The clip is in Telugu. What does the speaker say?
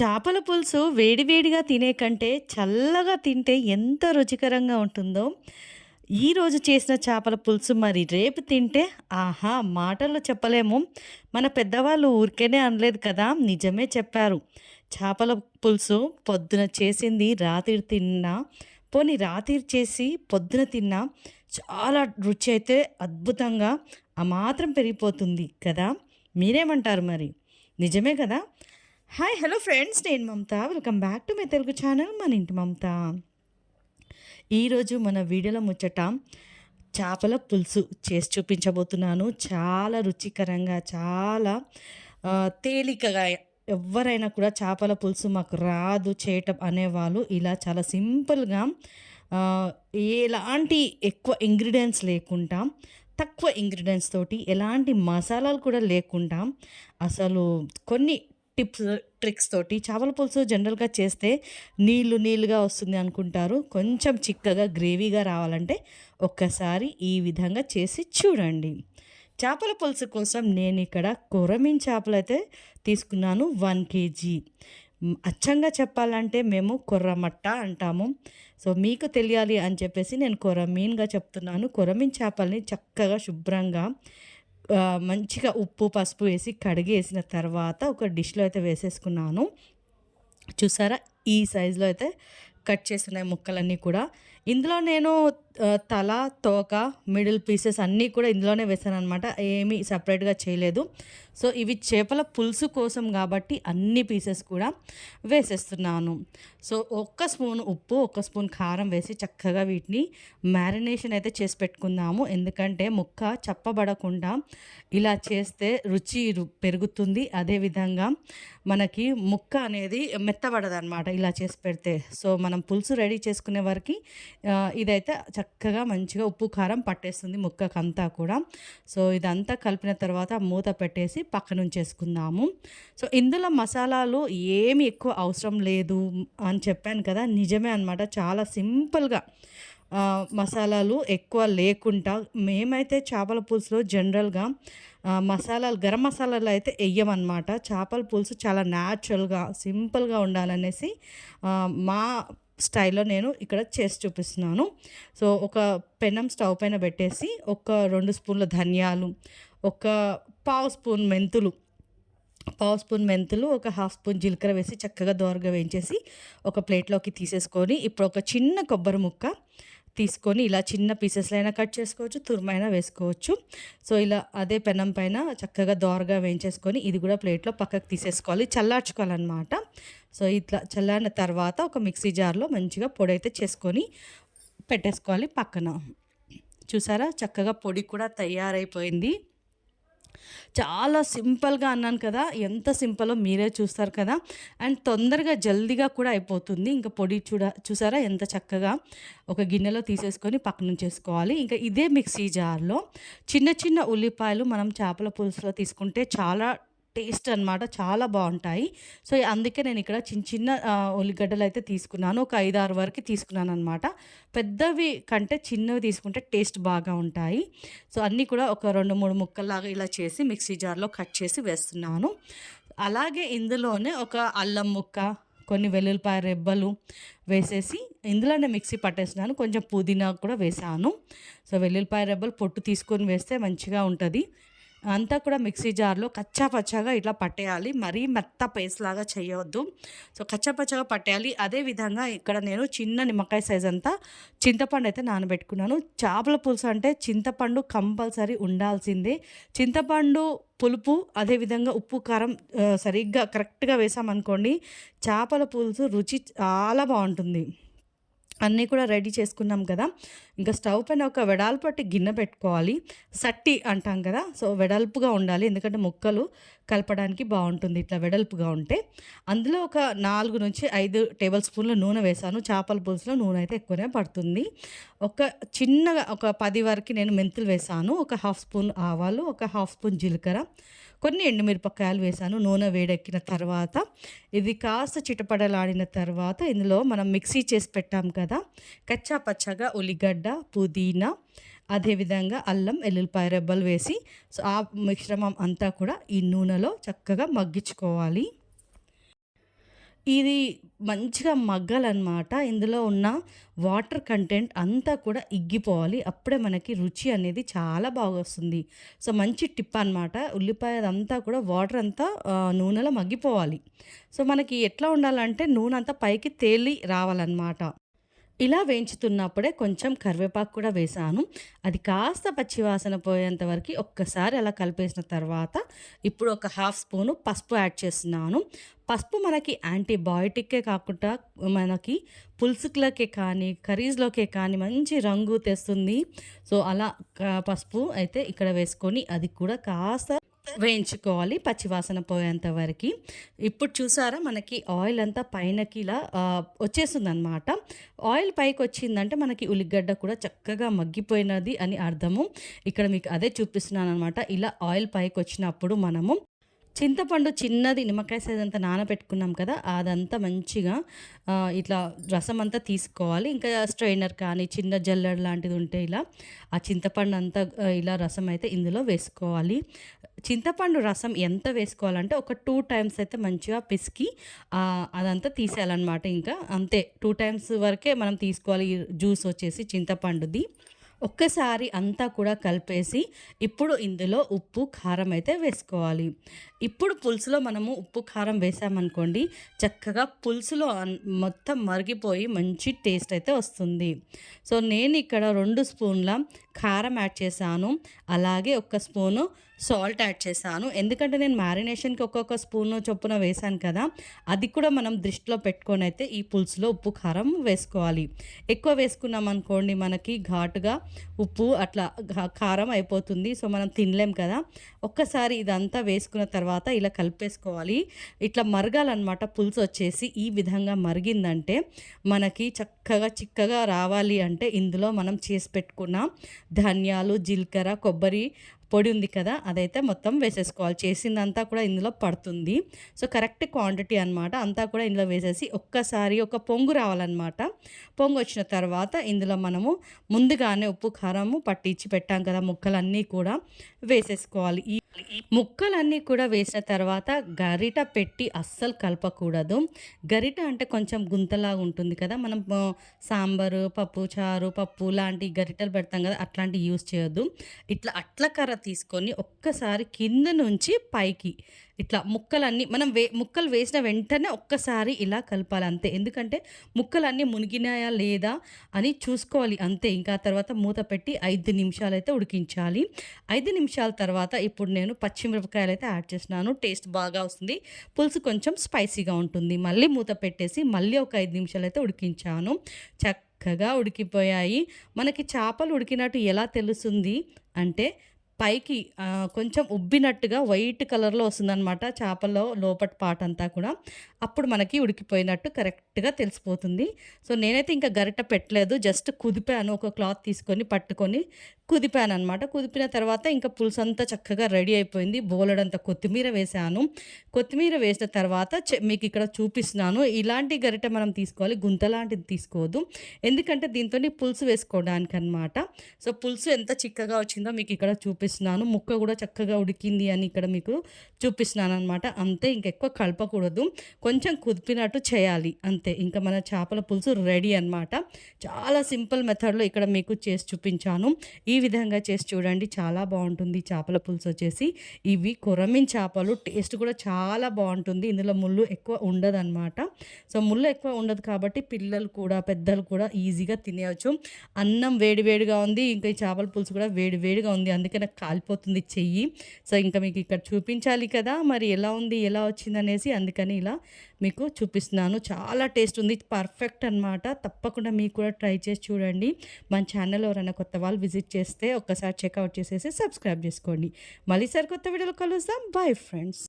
చేపల పులుసు వేడివేడిగా తినే కంటే చల్లగా తింటే ఎంత రుచికరంగా ఉంటుందో. ఈరోజు చేసిన చేపల పులుసు మరి రేపు తింటే ఆహా మాటల్లో చెప్పలేము. మన పెద్దవాళ్ళు ఊరికేనే అనలేదు కదా నిజమే చెప్పారు. చేపల పులుసు పొద్దున చేసింది రాత్రి తిన్నా పోనీ రాత్రి చేసి పొద్దున తిన్నా చాలా రుచి అయితే అద్భుతంగా ఆ మాత్రం పెరిగిపోతుంది కదా. మీరేమంటారు మరి? నిజమే కదా? హాయ్ హలో ఫ్రెండ్స్ నేను Mamata. Welcome back to my Telugu channel మన ఇంటి మమత. ఈరోజు మన వీడియోలో ముచ్చట చేపల పులుసు చేసి చూపించబోతున్నాను. చాలా రుచికరంగా చాలా తేలికగా ఎవరైనా కూడా చేపల పులుసు మాకు రాదు చేయటం అనేవాళ్ళు. ఇలా చాలా సింపుల్గా ఎలాంటి ఎక్కువ ఇంగ్రీడియంట్స్ లేకుండా తక్కువ ఇంగ్రీడియంట్స్ తోటి ఎలాంటి మసాలాలు కూడా లేకుండా అసలు కొన్ని టిప్స్ ట్రిక్స్ తోటి చేపల పులుసు జనరల్గా చేస్తే నీళ్ళు నీళ్ళుగా వస్తుంది అనుకుంటారు. కొంచెం చిక్కగా గ్రేవీగా రావాలంటే ఒక్కసారి ఈ విధంగా చేసి చూడండి. చేపల పులుసు కోసం నేను ఇక్కడ కొరమీన్ చేపలు అయితే తీసుకున్నాను వన్ కేజీ. అచ్చంగా చెప్పాలంటే మేము కొర్రమట్ట అంటాము. సో మీకు తెలియాలి అని చెప్పేసి నేను కొరమీన్గా చెప్తున్నాను. కొరమీన్ చేపల్ని చక్కగా శుభ్రంగా మంచిగా ఉప్పు పసుపు వేసి కడిగేసిన తర్వాత ఒక డిష్లో అయితే వేసేసుకున్నాను. చూసారా? ఈ సైజులో అయితే కట్ చేస్తున్నాయి ముక్కలన్నీ కూడా ఇందులో నేను తల తోక మిడిల్ పీసెస్ అన్నీ కూడా ఇందులోనే వేసాను అనమాట ఏమీ సపరేట్గా చేయలేదు. సో ఇవి చేపల పులుసు కోసం కాబట్టి అన్ని పీసెస్ కూడా వేసేస్తున్నాను. సో ఒక్క స్పూన్ ఉప్పు ఒక్క స్పూన్ కారం వేసి చక్కగా వీటిని మ్యారినేషన్ అయితే చేసి పెట్టుకుందాము. ఎందుకంటే ముక్క చప్పబడకుండా ఇలా చేస్తే రుచి పెరుగుతుంది. అదేవిధంగా మనకి ముక్క అనేది మెత్తబడదనమాట ఇలా చేసి పెడితే. సో మనం పులుసు రెడీ చేసుకునే వరకు ఇదైతే చక్కగా మంచిగా ఉప్పు కారం పట్టేస్తుంది ముక్కకంతా కూడా. సో ఇదంతా కలిపిన తర్వాత మూత పెట్టేసి పక్కన ఉంచేసుకుందాము సో ఇందులో మసాలాలు ఏమి ఎక్కువ అవసరం లేదు అని చెప్పాను కదా నిజమే అనమాట చాలా సింపుల్గా మసాలాలు ఎక్కువ లేకుండా మేమైతే చేపల పులుసులో జనరల్గా మసాలాలు గరం మసాలాలు అయితే వేయమన్నమాట చేపల పులుసు చాలా న్యాచురల్గా సింపుల్గా ఉండాలనేసి మా స్టైల్లో నేను ఇక్కడ చేసి చూపిస్తున్నాను. సో ఒక పెనం స్టవ్ పైన పెట్టేసి ఒక రెండు స్పూన్ల ధనియాలు ఒక పావు స్పూన్ మెంతులు పావు స్పూన్ మెంతులు ఒక హాఫ్ స్పూన్ జీలకర్ర వేసి చక్కగా దోరగా వేయించేసి ఒక ప్లేట్లోకి తీసేసుకొని ఇప్పుడు ఒక చిన్న కొబ్బరి ముక్క తీసుకొని ఇలా చిన్న పీసెస్లో అయినా కట్ చేసుకోవచ్చు తురుమైనా వేసుకోవచ్చు. సో ఇలా అదే పెనం పైన చక్కగా దోరగా వేయించేసుకొని ఇది కూడా ప్లేట్లో పక్కకు తీసేసుకోవాలి చల్లార్చుకోవాలన్నమాట. సో ఇట్లా చల్లారిన తర్వాత ఒక మిక్సీ జార్లో మంచిగా పొడి అయితే చేసుకొని పెట్టేసుకోవాలి పక్కన. చూసారా? చక్కగా పొడి కూడా తయారైపోయింది. చాలా సింపుల్గా అన్నాను కదా ఎంత సింపుల్లో మీరే చూస్తారు కదా. అండ్ తొందరగా జల్దీగా కూడా అయిపోతుంది. ఇంకా పొడి చూడ చూసారా ఎంత చక్కగా ఒక గిన్నెలో తీసేసుకొని పక్కన చేసుకోవాలి. ఇంకా ఇదే మిక్సీ జార్లో చిన్న చిన్న ఉల్లిపాయలు మనం చేపల పులుసులో తీసుకుంటే చాలా టేస్ట్ అన్నమాట చాలా బాగుంటాయి. సో అందుకే నేను ఇక్కడ చిన్న చిన్న ఉల్లిగడ్డలు అయితే తీసుకున్నాను. ఒక ఐదు ఆరు వరకు తీసుకున్నాను అనమాట పెద్దవి కంటే చిన్నవి తీసుకుంటే టేస్ట్ బాగా ఉంటాయి. సో అన్నీ కూడా ఒక రెండు మూడు ముక్కల్లాగా ఇలా చేసి మిక్సీ జార్లో కట్ చేసి వేస్తున్నాను. అలాగే ఇందులోనే ఒక అల్లం ముక్క కొన్ని వెల్లుల్లిపాయ రెబ్బలు వేసేసి ఇందులోనే మిక్సీ పట్టేసినాను కొంచెం పుదీనా కూడా వేసాను. సో వెల్లుల్లిపాయ రెబ్బలు పొట్టు తీసుకొని వేస్తే మంచిగా ఉంటుంది. అంతా కూడా మిక్సీ జార్లో కచ్చా పచ్చాగా ఇట్లా పట్టేయాలి. మరీ మెత్త పేస్ట్ లాగా చేయవద్దు. సో కచ్చాపచ్చగా పట్టేయాలి. అదే విధంగా ఇక్కడ నేను చిన్న నిమ్మకాయ సైజ్ అంతా చింతపండు అయితే నానబెట్టుకున్నాను. చేపల పులుసు అంటే చింతపండు కంపల్సరీ ఉండాల్సిందే. చింతపండు పులుపు అదేవిధంగా ఉప్పు కారం సరిగ్గా కరెక్ట్గా వేసామనుకోండి చేపల పులుసు రుచి చాలా బాగుంటుంది. అన్నీ కూడా రెడీ చేసుకున్నాం కదా. ఇంకా స్టవ్ పైన ఒక వెడల్పట్టి గిన్నె పెట్టుకోవాలి. సట్టి అంటాం కదా. సో వెడల్పుగా ఉండాలి. ఎందుకంటే ముక్కలు కలపడానికి బాగుంటుంది ఇట్లా వెడల్పుగా ఉంటే. అందులో ఒక నాలుగు నుంచి ఐదు టేబుల్ స్పూన్ల నూనె వేసాను చేపల పులుసులో నూనె అయితే ఎక్కువనే పడుతుంది. ఒక చిన్నగా ఒక పది వరకు నేను మెంతులు వేసాను ఒక హాఫ్ స్పూన్ ఆవాలు ఒక హాఫ్ స్పూన్ జీలకర్ర కొన్ని ఎండుమిరపకాయలు వేసాను నూనె వేడెక్కిన తర్వాత. ఇది కాస్త చిటపడలాడిన తర్వాత ఇందులో మనం మిక్సీ చేసి పెట్టాం కదా కచ్చా పచ్చగా ఉల్లిగడ్డ పుదీనా అదేవిధంగా అల్లం ఎల్లుల్లిపాయ రెబ్బలు వేసి సో ఆ మిశ్రమం అంతా కూడా ఈ నూనెలో చక్కగా మగ్గించుకోవాలి. ఇది మంచిగా మగ్గాలన్నమాట ఇందులో ఉన్న వాటర్ కంటెంట్ అంతా కూడా ఇగ్గిపోవాలి. అప్పుడే మనకి రుచి అనేది చాలా బాగొస్తుంది. సో, మంచి టిప్ అనమాట. ఉల్లిపాయ అదంతా కూడా వాటర్ అంతా నూనెలో మగ్గిపోవాలి. సో, మనకి ఎట్లా ఉండాలంటే నూనె అంతా పైకి తేలి రావాలనమాట. ఇలా వేయించుతున్నప్పుడే కొంచెం కరివేపాకు కూడా వేసాను అది కాస్త పచ్చివాసన పోయేంత వరకు ఒక్కసారి అలా కలిపేసిన తర్వాత ఇప్పుడు ఒక హాఫ్ స్పూను పసుపు యాడ్ చేస్తున్నాను. పసుపు మనకి యాంటీబయాటిక్కే కాకుండా మనకి పులుసులకే కానీ, కర్రీస్‌లోకే కానీ మంచి రంగు తెస్తుంది. సో, అలా పసుపు అయితే ఇక్కడ వేసుకొని అది కూడా కాస్త వేయించుకోవాలి పచ్చివాసన పోయేంత వరకి. ఇప్పుడు చూసారా మనకి ఆయిల్ అంతా పైనకి ఇలా వచ్చేసిందనమాట. ఆయిల్ పైకి వచ్చిందంటే మనకి ఉల్లిగడ్డ కూడా చక్కగా మగ్గిపోయినది అని అర్థము. ఇక్కడ మీకు అదే చూపిస్తున్నాను అనమాట ఇలా ఆయిల్ పైకి వచ్చినప్పుడు మనము చింతపండు చిన్నది నిమ్మకాయ సైజ్ అంతా నానబెట్టుకున్నాం కదా! అదంతా మంచిగా ఇట్లా రసం అంతా తీసుకోవాలి. ఇంకా స్ట్రైనర్ కానీ, చిన్న జల్లెడ లాంటిది ఉంటే ఇలా ఆ చింతపండు అంతా ఇలా రసం అయితే ఇందులో వేసుకోవాలి. చింతపండు రసం ఎంత వేసుకోవాలంటే ఒక టూ టైమ్స్ అయితే మంచిగా పిసికి అదంతా తీసేయాలన్నమాట ఇంకా. అంతే టూ టైమ్స్ వరకే మనం తీసుకోవాలి జ్యూస్ వచ్చేసి చింతపండుది. ఒక్కసారి అంతా కూడా కలిపేసి ఇప్పుడు ఇందులో ఉప్పు, కారం అయితే వేసుకోవాలి. ఇప్పుడు పులుసులో మనము ఉప్పు, కారం వేసామనుకోండి చక్కగా పులుసులో మొత్తం మరిగిపోయి మంచి టేస్ట్ అయితే వస్తుంది. సో, నేను ఇక్కడ రెండు స్పూన్ల కారం యాడ్ చేశాను. అలాగే ఒక స్పూను సాల్ట్ యాడ్ చేశాను. ఎందుకంటే నేను మ్యారినేషన్‌కి ఒక్కొక్క స్పూను చొప్పున వేశాను కదా! అది కూడా మనం దృష్టిలో పెట్టుకొనైతే ఈ పులుసులో ఉప్పు, కారం వేసుకోవాలి. ఎక్కువ వేసుకున్నామనుకోండి మనకి ఘాటుగా ఉప్పు అట్లా కారం అయిపోతుంది. సో, మనం తినలేం కదా! ఒక్కసారి ఇదంతా వేసుకున్న తర్వాత ఇలా కలిపేసుకోవాలి. ఇట్లా మరగాలన్నమాట పులుసు వచ్చేసి. ఈ విధంగా మరిగిందంటే మనకి చక్కగా చిక్కగా రావాలి అంటే ఇందులో మనం చేసి పెట్టుకున్న ధనియాలు, జీలకర్ర, కొబ్బరి పొడి ఉంది కదా! అదైతే మొత్తం వేసేసుకోవాలి. చేసిందంతా కూడా ఇందులో పడుతుంది. సో, కరెక్ట్ క్వాంటిటీ అనమాట. అంతా కూడా ఇందులో వేసేసి ఒక్కసారి ఒక పొంగు రావాలన్నమాట పొంగు వచ్చిన తర్వాత ఇందులో మనము ముందుగానే ఉప్పు, కారము పట్టించి పెట్టాం కదా! ముక్కలన్నీ కూడా వేసేసుకోవాలి. ఈ ముక్కలన్నీ కూడా వేసిన తర్వాత గరిట పెట్టి అస్సలు కలపకూడదు. గరిట అంటే కొంచెం గుంతలాగా ఉంటుంది కదా! మనం సాంబారు, పప్పు చారు, పప్పు లాంటి గరిటలు పెడతాం కదా! అట్లాంటివి యూజ్ చేయొద్దు. ఇట్లా అట్ల కర్ర తీసుకొని ఒక్కసారి కింద నుంచి పైకి ఇట్లా ముక్కలన్నీ మనం వే ముక్కలు వేసిన వెంటనే ఒక్కసారి ఇలా కలపాలి అంతే. ఎందుకంటే ముక్కలన్నీ మునిగినాయా లేదా అని చూసుకోవాలి అంతే. ఇంకా తర్వాత మూత పెట్టి 5 నిమిషాలైతే ఉడికించాలి. ఐదు నిమిషాల తర్వాత ఇప్పుడు నేను పచ్చిమిరపకాయలు అయితే యాడ్ చేసినాను టేస్ట్ బాగా వస్తుంది. పులుసు కొంచెం స్పైసీగా ఉంటుంది. మళ్ళీ మూత పెట్టేసి మళ్ళీ ఒక ఐదు నిమిషాలు అయితే ఉడికించాను. చక్కగా ఉడికిపోయాయి. మనకి చేపలు ఉడికినట్టు ఎలా తెలుస్తుంది అంటే పైకి కొంచెం ఉబ్బినట్టుగా వైట్ కలర్‌లో వస్తుందన్నమాట చేపలో లోపటి పాట అంతా కూడా. అప్పుడు మనకి ఉడికిపోయినట్టు కరెక్ట్‌గా తెలిసిపోతుంది. సో, నేనైతే ఇంకా గరిట పెట్టలేదు. జస్ట్ కుదిపాను. ఒక క్లాత్ తీసుకొని పట్టుకొని కుదిపాను అనమాట కుదిపిన తర్వాత ఇంకా పులుసు అంతా చక్కగా రెడీ అయిపోయింది. బోలెడంత కొత్తిమీర వేశాను. కొత్తిమీర వేసిన తర్వాత మీకు ఇక్కడ చూపిస్తున్నాను. ఇలాంటి గరిటె మనం తీసుకోవాలి. గుంత లాంటిది తీసుకోవద్దు. ఎందుకంటే దీంతోని పులుసు వేసుకోవడానికి అనమాట సో, పులుసు ఎంత చిక్కగా వచ్చిందో మీకు ఇక్కడ చూపిస్తున్నాను. ముక్క కూడా చక్కగా ఉడికింది అని ఇక్కడ మీకు చూపిస్తున్నాను అనమాట అంతే ఇంకెక్కువ కలపకూడదు. కొంచెం కుదిపినట్టు చేయాలి అంతే. ఇంకా మన చేపల పులుసు రెడీ అనమాట. చాలా సింపుల్ మెథడ్‌లో ఇక్కడ మీకు చేసి చూపించాను. ఈ విధంగా చేసి చూడండి. చాలా బాగుంటుంది చేపల పులుసు వచ్చేసి. ఇవి కొరమిన్ చేపలు టేస్ట్ కూడా చాలా బాగుంటుంది ఇందులో ముళ్ళు ఎక్కువ ఉండదన్నమాట సో, ముళ్ళు ఎక్కువ ఉండదు కాబట్టి పిల్లలు కూడా, పెద్దలు కూడా ఈజీగా తినేయచ్చు అన్నం వేడివేడిగా ఉంది. ఇంకా ఈ చేపల పులుసు కూడా వేడివేడిగా ఉంది. అందుకే నాకు కాలిపోతుంది చెయ్యి. సో, ఇంకా మీకు ఇక్కడ చూపించాలి కదా! మరి ఎలా ఉంది? ఎలా వచ్చింది అనేసి అందుకని ఇలా మీకు చూపిస్తున్నాను. చాలా టేస్ట్ ఉంది. పర్ఫెక్ట్ అనమాట. తప్పకుండా మీకు కూడా ట్రై చేసి చూడండి. మన ఛానల్ ఎవరైనా కొత్త వాళ్ళు విజిట్ చేస్తే ఒక్కసారి చెక్అవుట్ చేసేసి సబ్స్క్రైబ్ చేసుకోండి. మళ్ళీ సరికొత్త వీడియోలో కలుద్దాం. Bye friends.